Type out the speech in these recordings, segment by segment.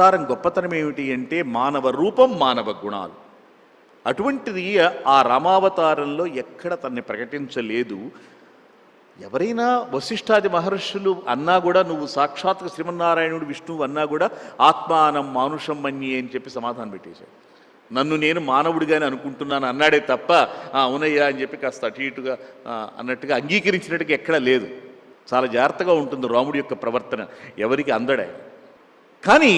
అవతారం గొప్పతనం ఏమిటి అంటే మానవ రూపం మానవ గుణాలు. అటువంటిది ఆ రామావతారంలో ఎక్కడ తన్ని ప్రకటించలేదు. ఎవరైనా వశిష్ఠాది మహర్షులు అన్నా కూడా నువ్వు సాక్షాత్ శ్రీమన్నారాయణుడు విష్ణువు అన్నా కూడా ఆత్మానం మానుషం మన్యే అని చెప్పి సమాధానం పెట్టేశాడు. నన్ను నేను మానవుడిగానే అనుకుంటున్నాను అన్నాడే తప్ప అవునయ్యా అని చెప్పి కాస్త అటు ఇటుగా అన్నట్టుగా అంగీకరించినట్టుగా ఎక్కడా లేదు. చాలా జాగ్రత్తగా ఉంటుంది రాముడి యొక్క ప్రవర్తన. ఎవరికి అందడాయి కానీ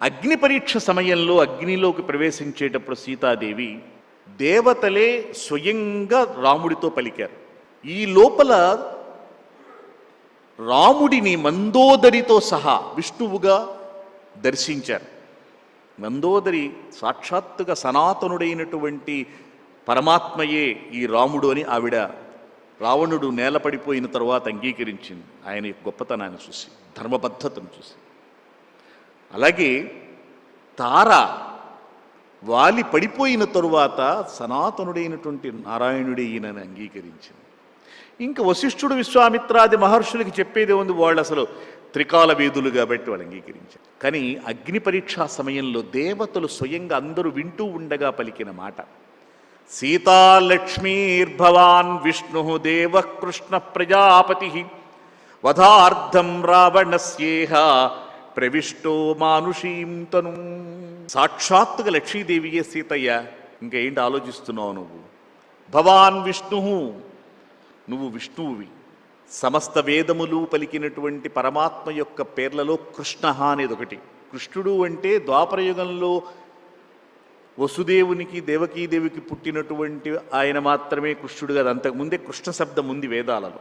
అగ్ని పరీక్ష సమయంలో అగ్నిలోకి ప్రవేశించేటప్పుడు సీతాదేవి దేవతలే స్వయంగా రాముడితో పలికారు. ఈ లోపల రాముడిని మందోదరితో సహా విష్ణువుగా దర్శించారు. మందోదరి సాక్షాత్తుగా సనాతనుడైనటువంటి పరమాత్మయే ఈ రాముడు అని ఆవిడ రావణుడు నేలపడిపోయిన తరువాత అంగీకరించింది. ఆయన గొప్పతనాన్ని చూసి ధర్మబద్ధతను చూసి. అలాగే తార వాలి పడిపోయిన తరువాత సనాతనుడైనటువంటి నారాయణుడే ఈయనని అంగీకరించింది. ఇంకా వశిష్ఠుడు విశ్వామిత్రాది మహర్షులకి చెప్పేది ఉంది వాళ్ళు అసలు త్రికాల వేదులు కాబట్టి వాళ్ళు అంగీకరించారు. కానీ అగ్ని పరీక్షా సమయంలో దేవతలు స్వయంగా అందరూ వింటూ ఉండగా పలికిన మాట సీతాలక్ష్మీర్భవాన్ విష్ణు దేవకృష్ణ ప్రజాపతి వధార్థం రావణస్యేహ ప్రవిష్టో మానుషీం తను. సాక్షాత్తుగా లక్ష్మీదేవియే సీతయ్య. ఇంకా ఏంటి ఆలోచిస్తున్నావు నువ్వు? భవాన్ విష్ణు. నువ్వు విష్ణువువి. సమస్త వేదములు పలికినటువంటి పరమాత్మ యొక్క పేర్లలో కృష్ణ అనేది ఒకటి. కృష్ణుడు అంటే ద్వాపరయుగంలో వసుదేవునికి దేవకీదేవికి పుట్టినటువంటి ఆయన మాత్రమే కృష్ణుడు కాదు. అంతకుముందే కృష్ణ శబ్దం ఉంది వేదాలలో.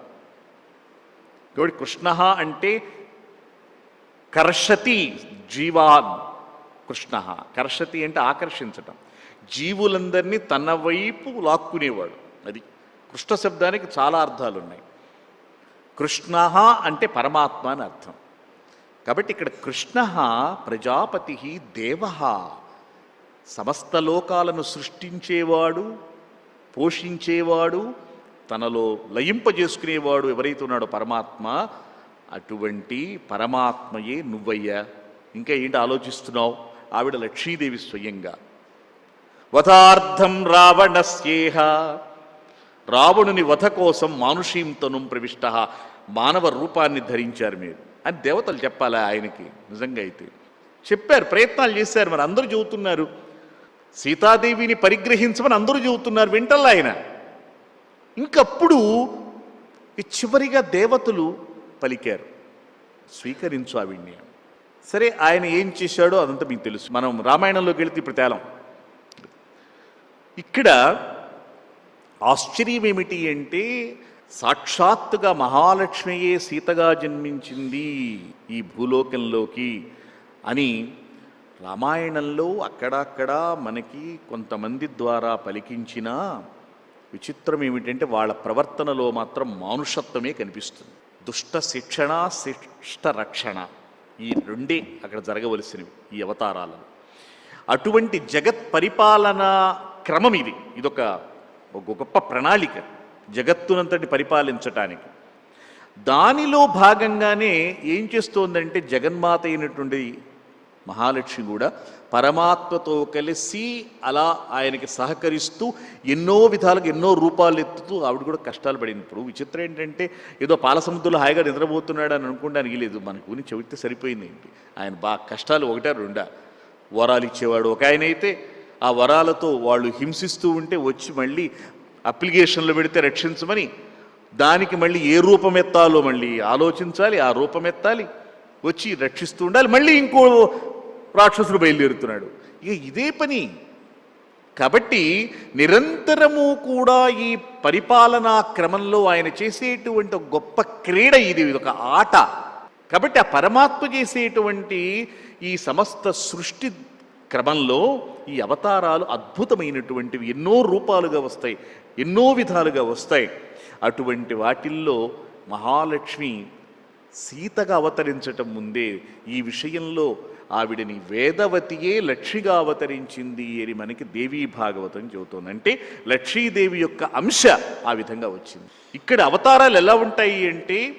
కాబట్టి కృష్ణ అంటే కర్షతి జీవాన్. కృష్ణ. కర్షతి అంటే ఆకర్షించటం. జీవులందరినీ తన వైపు లాక్కునేవాడు. అది కృష్ణ శబ్దానికి చాలా అర్థాలు ఉన్నాయి కృష్ణ అంటే పరమాత్మ అని అర్థం. కాబట్టి ఇక్కడ కృష్ణ ప్రజాపతి దేవ. సమస్త లోకాలను సృష్టించేవాడు పోషించేవాడు తనలో లయింపజేసుకునేవాడు ఎవరైతే ఉన్నాడో పరమాత్మ అటువంటి పరమాత్మయే నువ్వయ్యా. ఇంకా ఏంటి ఆలోచిస్తున్నావు? ఆవిడ లక్ష్మీదేవి స్వయంగా. వధార్థం రావణస్యేహ. రావణుని వధ కోసం మానుషీంతనం ప్రవిష్ట. మానవ రూపాన్ని ధరించారు మీరు. అని దేవతలు చెప్పాలా ఆయనకి? నిజంగా అయితే. చెప్పారు ప్రయత్నాలు చేశారు. మరి అందరూ చెబుతున్నారు. సీతాదేవిని పరిగ్రహించమని అందరూ చెబుతున్నారు. వింటల్లా ఆయన? ఇంకప్పుడు ఈ చివరిగా దేవతలు పలికారు. స్వీకరించు ఆవిడ్ని. సరే ఆయన ఏం చేశాడో అదంతా మీకు తెలుసు. మనం రామాయణంలోకి వెళితే ఇప్పుడు తేలం. ఇక్కడ ఆశ్చర్యం ఏమిటి అంటే సాక్షాత్తుగా మహాలక్ష్మియే సీతగా జన్మించింది ఈ భూలోకంలోకి అని రామాయణంలో అక్కడక్కడ మనకి కొంతమంది ద్వారా పలికించిన విచిత్రం ఏమిటంటే వాళ్ళ ప్రవర్తనలో మాత్రం మానుషత్వమే కనిపిస్తుంది. దుష్ట శిక్షణ శిష్ట రక్షణ ఈ రెండే అక్కడ జరగవలసినవి ఈ అవతారాలను అటువంటి జగత్ పరిపాలన క్రమం ఇది. ఇదొక ఒక గొప్ప ప్రణాళిక జగత్తునంతటి పరిపాలించటానికి. దానిలో భాగంగానే ఏం చేస్తోందంటే జగన్మాత అయినటువంటి మహాలక్ష్మి కూడా పరమాత్మతో కలిసి అలా ఆయనకి సహకరిస్తూ ఎన్నో విధాలుగా ఎన్నో రూపాలు ఎత్తుతూ ఆవిడ కూడా కష్టాలు పడింది. ఇప్పుడు విచిత్రం ఏంటంటే ఏదో పాలసముద్రులు హాయిగా నిద్రపోతున్నాడు అని అనుకోవడానికి లేదు. మనకు గురించి చెబితే సరిపోయింది ఏంటి? ఆయన బాగా కష్టాలు ఒకటే రెండా. వరాలు ఇచ్చేవాడు ఒక ఆయన అయితే ఆ వరాలతో వాళ్ళు హింసిస్తూ ఉంటే వచ్చి మళ్ళీ అప్లికేషన్లు పెడితే రక్షించమని దానికి మళ్ళీ ఏ రూపం ఎత్తాలో మళ్ళీ ఆలోచించాలి ఆ రూపం ఎత్తాలి వచ్చి రక్షిస్తూ ఉండాలి. మళ్ళీ ఇంకో రాక్షసుడు బయలుదేరుతున్నాడు. ఇక ఇదే పని. కాబట్టి నిరంతరము కూడా ఈ పరిపాలనా క్రమంలో ఆయన చేసేటువంటి ఒక గొప్ప క్రీడ ఇది ఇది ఒక ఆట. కాబట్టి ఆ పరమాత్మ చేసేటువంటి ఈ సమస్త సృష్టి క్రమంలో ఈ అవతారాలు అద్భుతమైనటువంటివి ఎన్నో రూపాలుగా వస్తాయి ఎన్నో విధాలుగా వస్తాయి. అటువంటి వాటిల్లో మహాలక్ష్మి సీతగా అవతరించటం ముందే ఈ విషయంలో ఆవిడని వేదవతియే లక్ష్మిగా అవతరించింది అని మనకి దేవీ భాగవతం చెబుతోంది. అంటే లక్ష్మీదేవి యొక్క అంశ ఆ విధంగా వచ్చింది. ఇక్కడ అవతారాలు ఎలా ఉంటాయి అంటే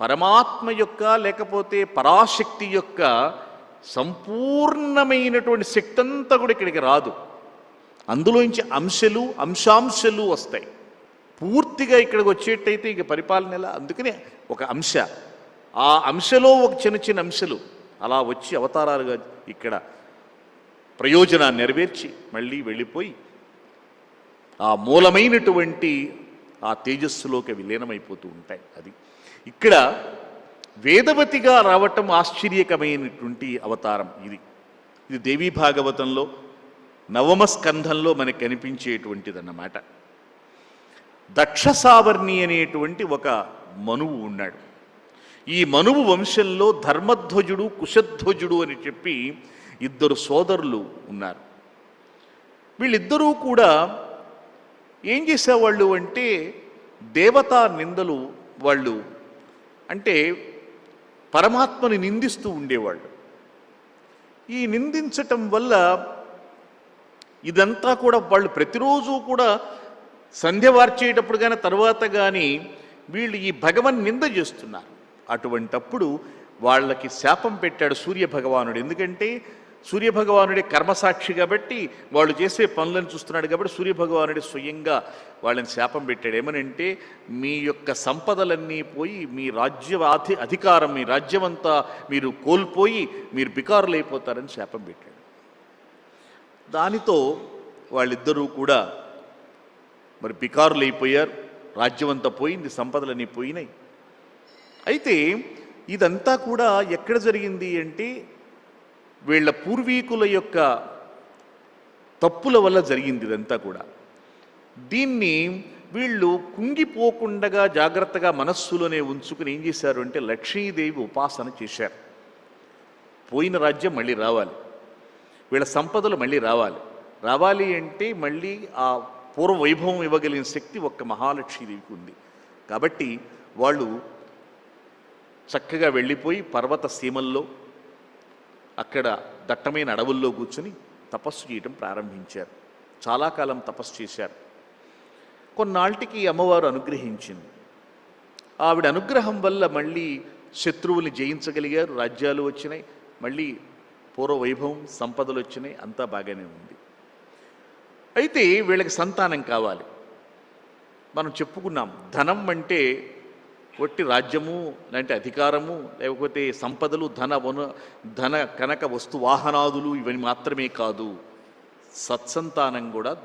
పరమాత్మ యొక్క లేకపోతే పరాశక్తి యొక్క సంపూర్ణమైనటువంటి శక్తి అంతా కూడా ఇక్కడికి రాదు. అందులోంచి అంశలు అంశాంశలు వస్తాయి. పూర్తిగా ఇక్కడికి వచ్చేటైతే ఇక పరిపాలన ఎలా? అందుకనే ఒక అంశ. ఆ అంశలో ఒక చిన్న చిన్న అంశలు. అలా వచ్చి అవతారాలుగా ఇక్కడ ప్రయోజనాన్ని నెరవేర్చి మళ్ళీ వెళ్ళిపోయి ఆ మూలమైనటువంటి ఆ తేజస్సులోకి విలీనమైపోతూ ఉంటాయి. అది ఇక్కడ వేదవతిగా రావటం ఆశ్చర్యకమైనటువంటి అవతారం ఇది. ఇది దేవీ భాగవతంలో నవమ స్కంధంలో మనకు కనిపించేటువంటిదన్నమాట. దక్ష సావర్ణి అనేటువంటి ఒక మనువు ఉన్నాడు. ఈ మనువు వంశంలో ధర్మధ్వజుడు కుశధ్వజుడు అని చెప్పి ఇద్దరు సోదరులు ఉన్నారు. వీళ్ళిద్దరూ కూడా ఏం చేసేవాళ్ళు అంటే దేవతా నిందలు వాళ్ళు. అంటే పరమాత్మని నిందిస్తూ ఉండేవాళ్ళు. ఈ నిందించటం వల్ల ఇదంతా కూడా వాళ్ళు ప్రతిరోజు కూడా సంధ్య వార్చేటప్పుడు కానీ తర్వాత కానీ వీళ్ళు ఈ భగవన్ నింద చేస్తున్నారు. అటువంటప్పుడు వాళ్ళకి శాపం పెట్టాడు సూర్య భగవానుడు ఎందుకంటే సూర్య భగవానుడే కర్మసాక్షి కాబట్టి వాళ్ళు చేసే పనులను చూస్తున్నాడు కాబట్టి సూర్యభగవానుడే స్వయంగా వాళ్ళని శాపం పెట్టాడు. ఏమనంటే మీ యొక్క సంపదలన్నీ పోయి మీ రాజ్య అధి అధికారం మీ రాజ్యమంతా మీరు కోల్పోయి మీరు బికారులైపోతారని శాపం పెట్టాడు. దానితో వాళ్ళిద్దరూ కూడా మరి బికారులైపోయారు. అయిపోయారు రాజ్యం అంతా పోయింది సంపదలన్నీ పోయినాయి. అయితే ఇదంతా కూడా ఎక్కడ జరిగింది అంటే వీళ్ళ పూర్వీకుల యొక్క తప్పుల వల్ల జరిగింది ఇదంతా కూడా. దీన్ని వీళ్ళు కుంగిపోకుండా జాగ్రత్తగా మనస్సులోనే ఉంచుకుని ఏం చేశారు అంటే లక్ష్మీదేవి ఉపాసన చేశారు. పోయిన రాజ్యం మళ్ళీ రావాలి. వీళ్ళ సంపదలు మళ్ళీ రావాలి. రావాలి అంటే మళ్ళీ ఆ పూర్వ వైభవం ఇవ్వగలిగిన శక్తి ఒక్క మహాలక్ష్మీదేవికి ఉంది. కాబట్టి వాళ్ళు చక్కగా వెళ్ళిపోయి పర్వత సీమల్లో అక్కడ దట్టమైన అడవుల్లో కూర్చుని తపస్సు చేయటం ప్రారంభించారు. చాలా కాలం తపస్సు చేశారు. కొన్నాళ్ళకి అమ్మవారు అనుగ్రహించింది. ఆవిడ అనుగ్రహం వల్ల మళ్ళీ శత్రువుని జయించగలిగారు రాజ్యాలు వచ్చినాయి మళ్ళీ పూర్వ వైభవం సంపదలు వచ్చినాయి అంతా బాగానే ఉంది. అయితే వీళ్ళకి సంతానం కావాలి. మనం చెప్పుకున్నాం ధనం అంటే ఒట్టి రాజ్యము లాంటి అధికారము లేకపోతే సంపదలు ధన వన ధన కనక వస్తు వాహనాదులు ఇవన్నీ మాత్రమే కాదు. సత్సంతానం కూడా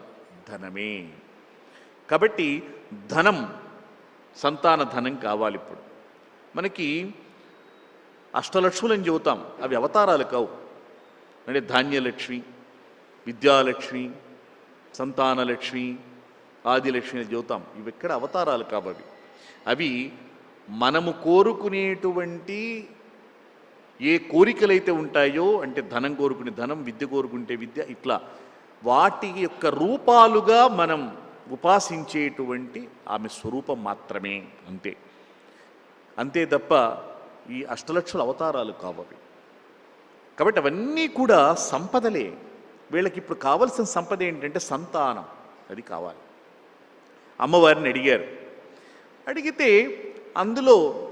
ధనమే. కాబట్టి ధనం సంతాన ధనం కావాలి ఇప్పుడు మనకి అష్టలక్ష్ములని చెబుతాం అవి అవతారాలు కావు. అంటే ధాన్యలక్ష్మి విద్యాలక్ష్మి సంతానలక్ష్మి ఆదిలక్ష్మి అని చెబుతాం. ఇవి ఎక్కడ అవతారాలు కావవి అవి మనము కోరుకునేటువంటి ఏ కోరికలైతే ఉంటాయో అంటే ధనం కోరుకునే ధనం విద్య కోరుకుంటే విద్య ఇట్లా వాటి యొక్క రూపాలుగా మనం ఉపాసించేటువంటి ఆమె స్వరూపం మాత్రమే అంతే. అంతే తప్ప ఈ అష్టలక్షల అవతారాలు కావవి. కాబట్టి అవన్నీ కూడా సంపదలే. వీళ్ళకి ఇప్పుడు కావలసిన సంపద ఏంటంటే సంతానం. అది కావాలి. అమ్మవారిని అడిగారు. అడిగితే అందులో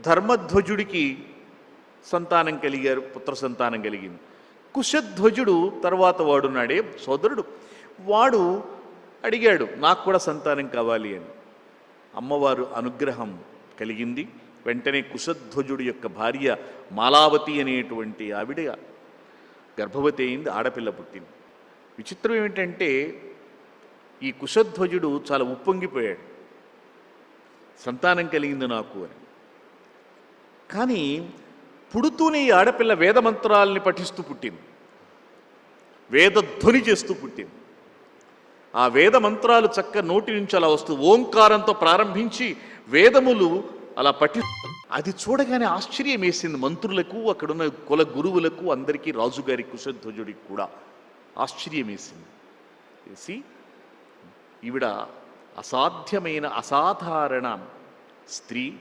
ధర్మధ్వజుడికి సంతానం కలిగారు పుత్ర సంతానం కలిగింది. కుశధ్వజుడు తర్వాత వాడున్నాడే సోదరుడు. వాడు అడిగాడు నాకు కూడా సంతానం కావాలి అని. అమ్మవారు అనుగ్రహం కలిగింది. వెంటనే కుశధ్వజుడు యొక్క భార్య మాలావతి అనేటువంటి ఆవిడ గర్భవతి అయింది ఆడపిల్ల పుట్టింది. విచిత్రం ఏమిటంటే ఈ కుశధ్వజుడు చాలా ఉప్పొంగిపోయాడు. సంతానం కలిగింది నాకు అని. కానీ పుడుతూనే ఈ ఆడపిల్ల వేదమంత్రాలని పఠిస్తూ పుట్టింది. వేదధ్వని చేస్తూ పుట్టింది. ఆ వేద మంత్రాలు చక్క నోటి నుంచి అలా వస్తూ ఓంకారంతో ప్రారంభించి వేదములు అలా పఠి అది చూడగానే ఆశ్చర్యం వేసింది మంత్రులకు అక్కడున్న కుల గురువులకు అందరికీ రాజుగారి కుశధ్వజుడికి కూడా ఆశ్చర్యం వేసింది. వేసి ఈవిడ అసాధ్యమైన అసాధారణ స్త్రీ.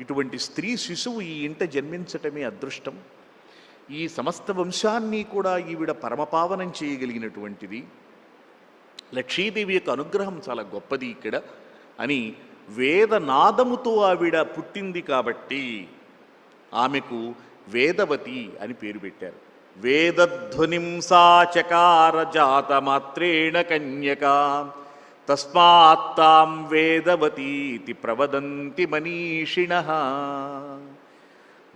ఇటువంటి స్త్రీ శిశువు ఈ ఇంట జన్మించటమే అదృష్టం. ఈ సమస్త వంశాన్ని కూడా ఈవిడ పరమపావనం చేయగలిగినటువంటిది. లక్ష్మీదేవి యొక్క అనుగ్రహం చాలా గొప్పది ఇక్కడ అని వేదనాదముతో ఆవిడ పుట్టింది కాబట్టి ఆమెకు వేదవతి అని పేరు పెట్టారు. వేదధ్వనింసాచకార జాతమాత్రేణ కన్యకా తస్మాత్తాం వేదవతీతి ప్రవదంతి మనీషిణ.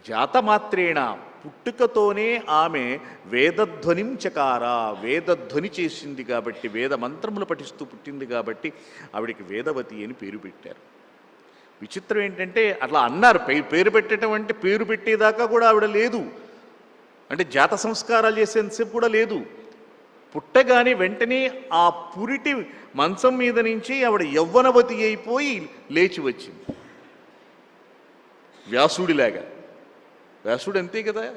జాతమాత్రేణ పుట్టుకతోనే ఆమె వేదధ్వనిం చకార వేదధ్వని చేసింది కాబట్టి వేద మంత్రములు పఠిస్తూ పుట్టింది కాబట్టి ఆవిడికి వేదవతి అని పేరు పెట్టారు. విచిత్రం ఏంటంటే అట్లా అన్నారు పేరు పెట్టడం అంటే పేరు పెట్టేదాకా కూడా ఆవిడ లేదు. అంటే జాత సంస్కారాలు చేసేంతసేపు కూడా లేదు. పుట్టగానే వెంటనే ఆ పురిటి మంచం మీద నుంచి ఆవిడ యవ్వనవతి అయిపోయి లేచి వచ్చింది. వ్యాసుడిలాగా. వ్యాసుడు అంతే కదా?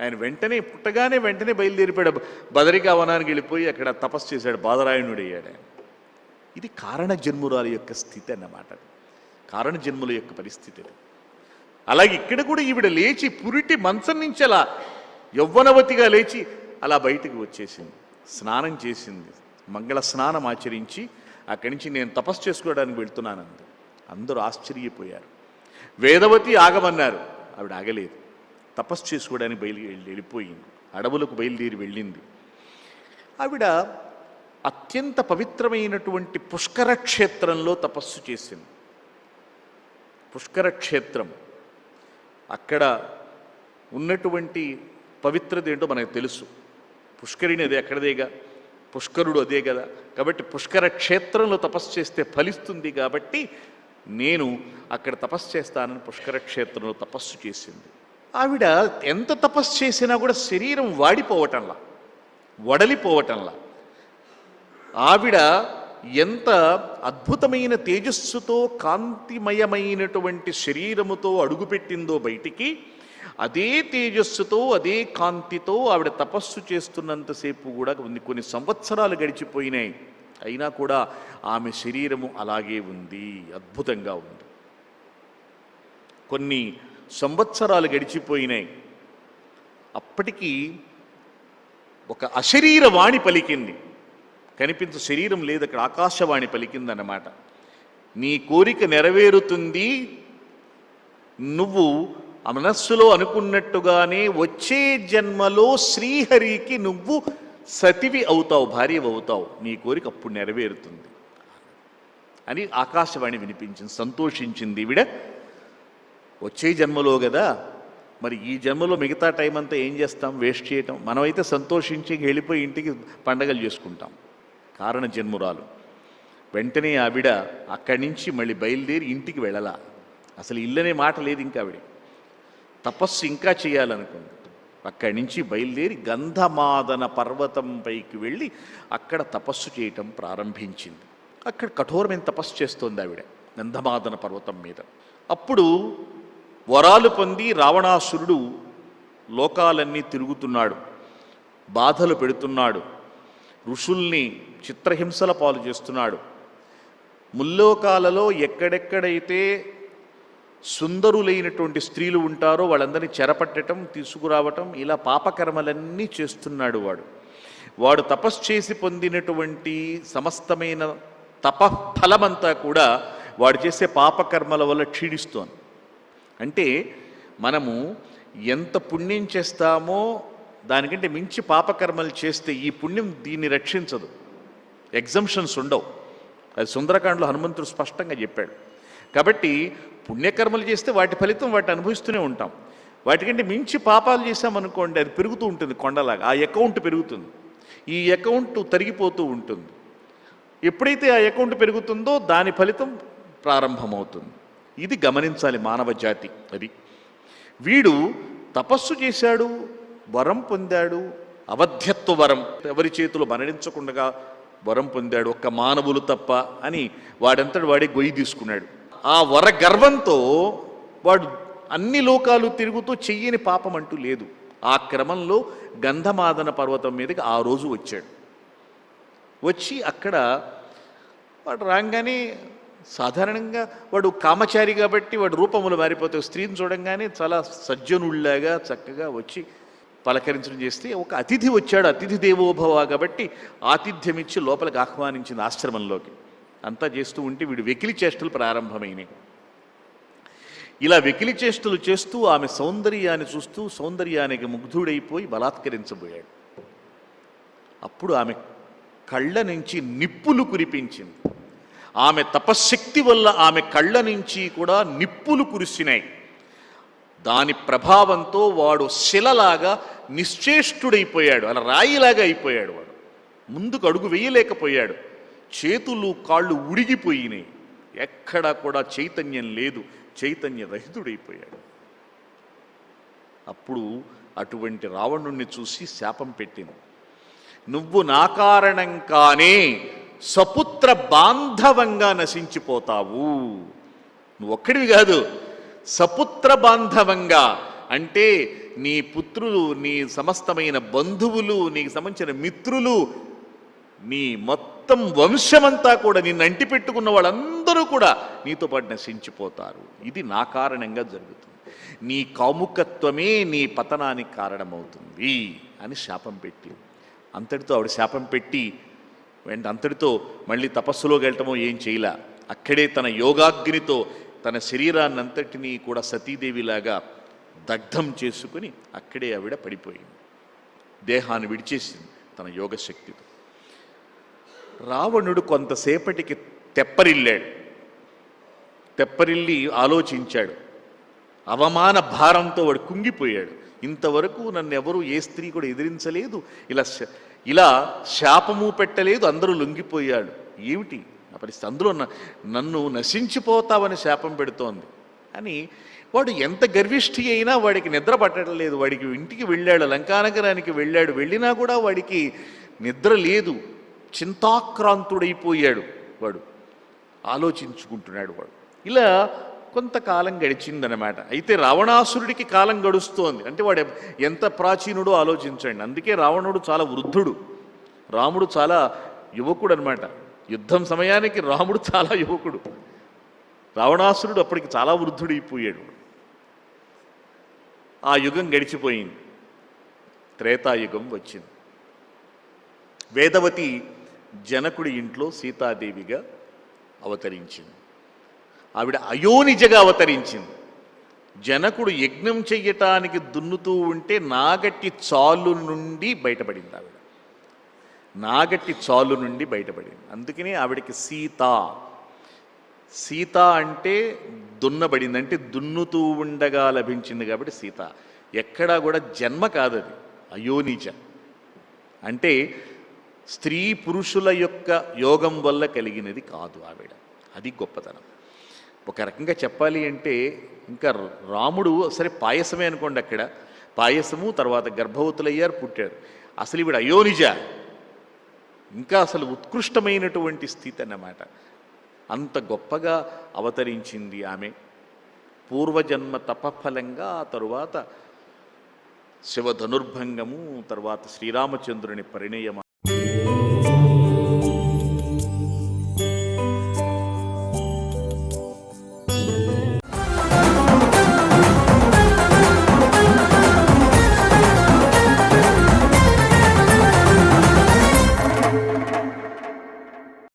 ఆయన వెంటనే పుట్టగానే వెంటనే బయలుదేరిపోయాడు. బదరికా వనానికి వెళ్ళిపోయి అక్కడ తపస్సు చేశాడు. బాదరాయణుడు అయ్యాడు ఆయన. ఇది కారణ జన్మురాల యొక్క స్థితి అన్నమాట కారణ జన్ముల యొక్క పరిస్థితి అది. అలాగే ఇక్కడ కూడా ఈవిడ లేచి పురిటి మంచం నుంచి అలా యవ్వనవతిగా లేచి అలా బయటికి వచ్చేసింది. స్నానం చేసింది. మంగళ స్నానం ఆచరించి అక్కడి నుంచి నేను తపస్సు చేసుకోవడానికి వెళ్తున్నానంది. అందరూ ఆశ్చర్యపోయారు. వేదవతి ఆగమన్నారు. ఆవిడ ఆగలేదు. తపస్సు చేసుకోవడానికి బయలు వెళ్ళిపోయింది. అడవులకు బయలుదేరి వెళ్ళింది. ఆవిడ అత్యంత పవిత్రమైనటువంటి పుష్కర క్షేత్రంలో తపస్సు చేసింది. పుష్కర క్షేత్రం. అక్కడ ఉన్నటువంటి పవిత్రత ఏంటో మనకు తెలుసు. పుష్కరిణి అది ఎక్కడదేగా? పుష్కరుడు అదే కదా. కాబట్టి పుష్కర క్షేత్రంలో తపస్సు చేస్తే ఫలిస్తుంది కాబట్టి నేను అక్కడ తపస్సు చేస్తానని పుష్కర క్షేత్రంలో తపస్సు చేసింది. ఆవిడ ఎంత తపస్సు చేసినా కూడా శరీరం వాడిపోవటంలా వడలిపోవటంలా. ఆవిడ ఎంత అద్భుతమైన తేజస్సుతో కాంతిమయమైనటువంటి శరీరముతో అడుగుపెట్టిందో బయటికి అదే తేజస్సుతో అదే కాంతితో ఆవిడ తపస్సు చేస్తున్నంతసేపు కూడా కొన్ని కొన్ని సంవత్సరాలు గడిచిపోయినాయి. అయినా కూడా ఆమె శరీరము అలాగే ఉంది అద్భుతంగా ఉంది. కొన్ని సంవత్సరాలు గడిచిపోయినాయి. అప్పటికీ ఒక అశరీర వాణి పలికింది. కనిపించే శరీరం లేదు అక్కడ ఆకాశవాణి పలికిందన్నమాట. నీ కోరిక నెరవేరుతుంది నువ్వు ఆ మనస్సులో అనుకున్నట్టుగానే వచ్చే జన్మలో శ్రీహరికి నువ్వు సతివి అవుతావు భార్య అవుతావు. నీ కోరిక అప్పుడు నెరవేరుతుంది. అని ఆకాశవాణి వినిపించింది సంతోషించింది. ఈవిడ వచ్చే జన్మలో కదా మరి ఈ జన్మలో మిగతా టైం అంతా ఏం చేస్తాం? వేస్ట్ చేయటం? మనమైతే సంతోషించి వెళ్ళిపోయి ఇంటికి పండగలు చేసుకుంటాం. కారణ జన్మురాలు. వెంటనే ఆవిడ అక్కడి నుంచి మళ్ళీ బయలుదేరి ఇంటికి వెళ్ళాల? అసలు ఇల్లనే మాట లేదు ఇంకా ఆవిడ తపస్సు ఇంకా చేయాలనుకుంది. అక్కడి నుంచి బయలుదేరి గంధమాదన పర్వతం పైకి వెళ్ళి అక్కడ తపస్సు చేయటం ప్రారంభించింది. అక్కడ కఠోరమైన తపస్సు చేస్తోంది ఆవిడ గంధమాదన పర్వతం మీద. అప్పుడు వరాలు పొంది రావణాసురుడు లోకాలన్నీ తిరుగుతున్నాడు బాధలు పెడుతున్నాడు ఋషుల్ని చిత్రహింసల పాలు చేస్తున్నాడు. ముల్లోకాలలో ఎక్కడెక్కడైతే సుందరులైనటువంటి స్త్రీలు ఉంటారో వాళ్ళందరినీ చెరపట్టడం తీసుకురావటం ఇలా పాపకర్మలన్నీ చేస్తున్నాడు వాడు. వాడు తపస్సు చేసి పొందినటువంటి సమస్తమైన తపఫలమంతా కూడా వాడు చేసే పాపకర్మల వల్ల క్షీణిస్తోంది. అంటే మనము ఎంత పుణ్యం చేస్తామో దానికంటే మించి పాపకర్మలు చేస్తే ఈ పుణ్యం దీన్ని రక్షించదు. ఎగ్జంప్షన్స్ ఉండవు. అది సుందరకాండలో హనుమంతుడు స్పష్టంగా చెప్పాడు. కాబట్టి పుణ్యకర్మలు చేస్తే వాటి ఫలితం వాటి అనుభవిస్తూనే ఉంటాం. వాటికంటే మించి పాపాలు చేసామనుకోండి అది పెరుగుతూ ఉంటుంది కొండలాగా. ఆ అకౌంట్ పెరుగుతుంది. ఈ అకౌంట్ తరిగిపోతూ ఉంటుంది. ఎప్పుడైతే ఆ అకౌంట్ పెరుగుతుందో దాని ఫలితం ప్రారంభమవుతుంది. ఇది గమనించాలి మానవ జాతి అది. వీడు తపస్సు చేశాడు వరం పొందాడు అవధ్యత్వ వరం. ఎవరి చేతులు మరణించకుండా వరం పొందాడు ఒక్క మానవులు తప్ప అని వాడంతటి వాడే గొయ్యి తీసుకున్నాడు. ఆ వర గర్వంతో వాడు అన్ని లోకాలు తిరుగుతూ చెయ్యని పాపం అంటూ లేదు. ఆ క్రమంలో గంధమాదన పర్వతం మీదకి ఆ రోజు వచ్చాడు. వచ్చి అక్కడ వాడు రాగానే సాధారణంగా వాడు కామచారి కాబట్టి వాడు రూపములు మారిపోతే స్త్రీని చూడంగానే చాలా సజ్జనుల్లాగా చక్కగా వచ్చి పలకరించడం చేస్తే ఒక అతిథి వచ్చాడు. అతిథి దేవోభవ కాబట్టి ఆతిథ్యం ఇచ్చి లోపలికి ఆహ్వానించింది ఆశ్రమంలోకి. అంతా చేస్తూ ఉంటే వీడు వెకిలి చేష్టలు ప్రారంభమైనాయి. ఇలా వెకిలి చేష్టలు చేస్తూ ఆమె సౌందర్యాన్ని చూస్తూ సౌందర్యానికి ముగ్ధుడైపోయి బలాత్కరించబోయాడు. అప్పుడు ఆమె కళ్ళ నుంచి నిప్పులు కురిపించింది. ఆమె తపశ్శక్తి వల్ల ఆమె కళ్ళ నుంచి కూడా నిప్పులు కురిసినాయి. దాని ప్రభావంతో వాడు శిలలాగా నిశ్చేష్టుడైపోయాడు. అలా రాయిలాగా అయిపోయాడు వాడు. ముందుకు అడుగు వేయలేకపోయాడు. చేతులు కాళ్ళు ఉడిగిపోయినాయి. ఎక్కడా కూడా చైతన్యం లేదు. చైతన్య రహితుడైపోయాడు. అప్పుడు అటువంటి రావణుణ్ణి చూసి శాపం పెట్టింది. నువ్వు నా కారణంగానే సపుత్ర బాంధవంగా నశించిపోతావు. నువ్వు ఒక్కడివి కాదు. సపుత్ర బాంధవంగా అంటే నీ పుత్రులు నీ సమస్తమైన బంధువులు నీకు సంబంధించిన మిత్రులు నీ మొత్తం వంశమంతా కూడా నిన్ను అంటి పెట్టుకున్న వాళ్ళందరూ కూడా నీతో పాటు నశించిపోతారు ఇది నా కారణంగా జరుగుతుంది. నీ కాముకత్వమే నీ పతనానికి కారణమవుతుంది అని శాపం పెట్టి అంతటితో ఆవిడ శాపం పెట్టి వెంట అంతటితో మళ్ళీ తపస్సులోకి వెళ్ళటమో ఏం చేయలే. అక్కడే తన యోగాగ్నితో తన శరీరాన్ని అంతటినీ కూడా సతీదేవిలాగా దగ్ధం చేసుకుని అక్కడే ఆవిడ పడిపోయింది. దేహాన్ని విడిచేసింది తన యోగశక్తితో. రావణుడు కొంతసేపటికి తెప్పరిల్లాడు. తెప్పరిల్లి ఆలోచించాడు. అవమాన భారంతో వాడు కుంగిపోయాడు. ఇంతవరకు నన్ను ఎవరు ఏ స్త్రీ కూడా ఎదిరించలేదు. ఇలా శ- ఇలా శాపము పెట్టలేదు అందరూ లొంగిపోయాడు. ఏమిటి? నా పరిస్థితి. అందులో నన్ను నశించిపోతావని శాపం పెడుతోంది. అని వాడు ఎంత గర్విష్ఠి అయినా వాడికి నిద్ర పట్టడం లేదు. వాడికి ఇంటికి వెళ్ళాడు లంకానగరానికి వెళ్ళాడు. వెళ్ళినా కూడా వాడికి నిద్ర లేదు. చింతాక్రాంతుడైపోయాడు వాడు. ఆలోచించుకుంటున్నాడు వాడు. ఇలా కొంతకాలం గడిచిందనమాట అయితే రావణాసురుడికి కాలం గడుస్తోంది. అంటే వాడు ఎంత ప్రాచీనుడో ఆలోచించండి. అందుకే రావణుడు చాలా వృద్ధుడు. రాముడు చాలా యువకుడు అనమాట యుద్ధం సమయానికి రాముడు చాలా యువకుడు. రావణాసురుడు అప్పటికి చాలా వృద్ధుడైపోయాడు. ఆ యుగం గడిచిపోయింది. త్రేతాయుగం వచ్చింది. వేదవతి జనకుడి ఇంట్లో సీతాదేవిగా అవతరించింది. ఆవిడ అయోనిజగా అవతరించింది. జనకుడు యజ్ఞం చెయ్యటానికి దున్నుతూ ఉంటే నాగట్టి చాలు నుండి బయటపడింది ఆవిడ. నాగట్టి చాలు నుండి బయటపడింది. అందుకని ఆవిడకి సీత. సీత అంటే దున్నబడింది అంటే దున్నుతూ ఉండగా లభించింది కాబట్టి సీత. ఎక్కడా కూడా జన్మ కాదది అయోనిజ. అంటే స్త్రీ పురుషుల యొక్క యోగం వల్ల కలిగినది కాదు ఆవిడ. అది గొప్పతనం. ఒక రకంగా చెప్పాలి అంటే ఇంకా రాముడు సరే పాయసమే అనుకోండి అక్కడ. పాయసము తర్వాత గర్భవతులయ్యారు పుట్టారు. అసలు ఈవిడ అయోనిజ. ఇంకా అసలు ఉత్కృష్టమైనటువంటి స్థితి అన్నమాట. అంత గొప్పగా అవతరించింది ఆమె. పూర్వజన్మ తపఫలంగా ఆ తరువాత శివధనుర్భంగము తర్వాత శ్రీరామచంద్రుని పరిణయమ